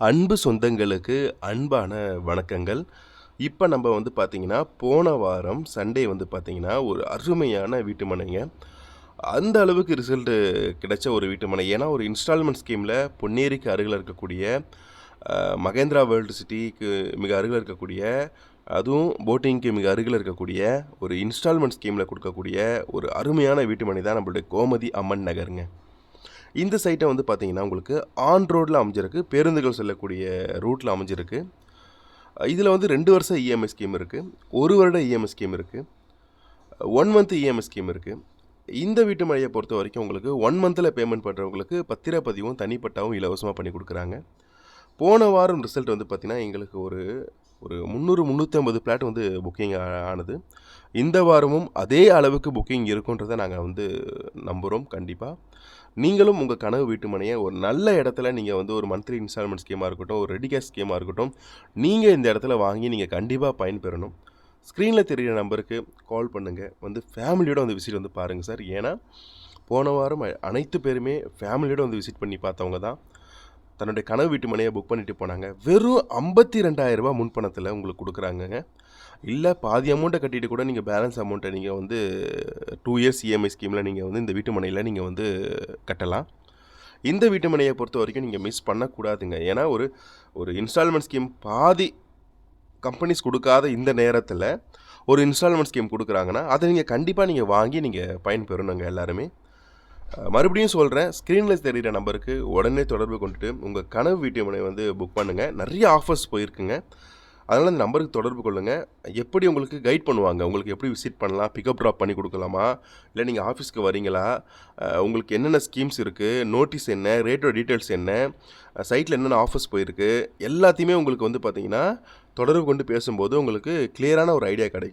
அன்பு சொந்தங்களுக்கு அன்பான வணக்கங்கள். இப்போ நம்ம வந்து பார்த்திங்கன்னா போன வாரம் சண்டே வந்து பார்த்திங்கன்னா ஒரு அருமையான வீட்டு மனைங்க. அந்த அளவுக்கு ரிசல்ட்டு கிடைச்ச ஒரு வீட்டு மனை. ஏன்னா ஒரு இன்ஸ்டால்மெண்ட் ஸ்கீமில் பொன்னேரிக்கு அருகில் இருக்கக்கூடிய மகேந்திரா வேர்ல்டு சிட்டிக்கு மிக அருகில் இருக்கக்கூடிய அதுவும் போட்டிங்க்கு மிக அருகில் இருக்கக்கூடிய ஒரு இன்ஸ்டால்மெண்ட் ஸ்கீமில் கொடுக்கக்கூடிய ஒரு அருமையான வீட்டு மனை தான் நம்மளுடைய கோமதி அம்மன் நகருங்க. இந்த சைட்டை வந்து பார்த்தீங்கன்னா உங்களுக்கு ஆன் ரோட்டில் அமைஞ்சிருக்கு. பேருந்துகள் செல்லக்கூடிய ரூட்டில் அமைஞ்சிருக்கு. இதில் வந்து ரெண்டு வருஷம் இஎம்ஐ ஸ்கீம் இருக்குது ஒரு வருட இஎம்ஐ ஸ்கீம் இருக்குது ஒன் மந்த் இஎம்ஐ ஸ்கீம் இருக்குது இந்த வீட்டு மழையை பொறுத்த வரைக்கும் உங்களுக்கு ஒன் மந்தில் பேமெண்ட் பண்ணுறவங்களுக்கு பத்திரப்பதிவும் தனிப்பட்டாவும் இலவசமாக பண்ணி கொடுக்குறாங்க. போன வாரம் ரிசல்ட் வந்து பார்த்திங்கன்னா எங்களுக்கு ஒரு ஒரு முந்நூறு முந்நூற்றி ஐம்பது பிளாட் வந்து புக்கிங் ஆனது. இந்த வாரமும் அதே அளவுக்கு புக்கிங் இருக்குன்றதை நாங்கள் வந்து நம்புகிறோம் கண்டிப்பாக நீங்களும் உங்கள் கனவு வீட்டு மனையை ஒரு நல்ல இடத்துல நீங்கள் வந்து ஒரு மந்த்லி இன்ஸ்டால்மெண்ட் ஸ்கீமாக இருக்கட்டும் ஒரு ரெடி கேஷ் ஸ்கீமாக இருக்கட்டும் நீங்கள் இந்த இடத்துல வாங்கி நீங்கள் கண்டிப்பாக பயன்பெறணும் ஸ்க்ரீனில் தெரிகிற நம்பருக்கு கால் பண்ணுங்கள் வந்து ஃபேமிலியோட வந்து விசிட் வந்து பாருங்கள் சார். ஏன்னா போன வாரம் அனைத்து பேருமே ஃபேமிலியோட வந்து விசிட் பண்ணி பார்த்தவங்க தான். தன்னுடைய கனவு வீட்டு மனையை புக் பண்ணிட்டு போனாங்க. வெறும் ஐம்பத்தி ரெண்டாயிரரூபா முன்பணத்தில் உங்களுக்கு கொடுக்குறாங்கங்க. இல்லை பாதி அமௌண்ட்டை கட்டிட்டு கூட நீங்கள் பேலன்ஸ் அமௌண்ட்டை நீங்கள் வந்து டூ இயர்ஸ் இஎம்ஐ ஸ்கீமில் நீங்கள் வந்து இந்த வீட்டு மனையில் நீங்கள் வந்து கட்டலாம். இந்த வீட்டு மனையை பொறுத்த வரைக்கும் நீங்கள் மிஸ் பண்ணக்கூடாதுங்க. ஏன்னா ஒரு ஒரு இன்ஸ்டால்மெண்ட் ஸ்கீம் பாதி கம்பெனிஸ் கொடுக்காத இந்த நேரத்தில் ஒரு இன்ஸ்டால்மெண்ட் ஸ்கீம் கொடுக்குறாங்கன்னா அதை நீங்கள் கண்டிப்பாக நீங்கள் வாங்கி நீங்கள் பயன்பெறணுங்க எல்லாருமே. மறுபடியும் சொல்கிறேன் ஸ்க்ரீனில் தெரிகிற நம்பருக்கு உடனே தொடர்பு கொண்டுட்டு உங்கள் கனவு வீட்டு மனை வந்து புக் பண்ணுங்கள் நிறைய ஆஃபர்ஸ் போயிருக்குங்க. அதனால் இந்த நம்பருக்கு தொடர்பு கொள்ளுங்கள் எப்படி உங்களுக்கு கைட் பண்ணுவாங்க? உங்களுக்கு எப்படி விசிட் பண்ணலாம்? பிக்கப் ட்ராப் பண்ணி கொடுக்கலாமா? இல்லை நீங்கள் ஆஃபீஸ்க்கு வரீங்களா உங்களுக்கு என்னென்ன ஸ்கீம்ஸ் இருக்குது நோட்டீஸ் என்ன? ரேட்டோட டீட்டெயில்ஸ் என்ன? சைட்டில் என்னென்ன ஆஃபர்ஸ் போயிருக்கு? எல்லாத்தையுமே உங்களுக்கு வந்து பார்த்திங்கன்னா தொடர்பு கொண்டு பேசும்போது உங்களுக்கு கிளியரான ஒரு ஐடியா கிடைக்கும்.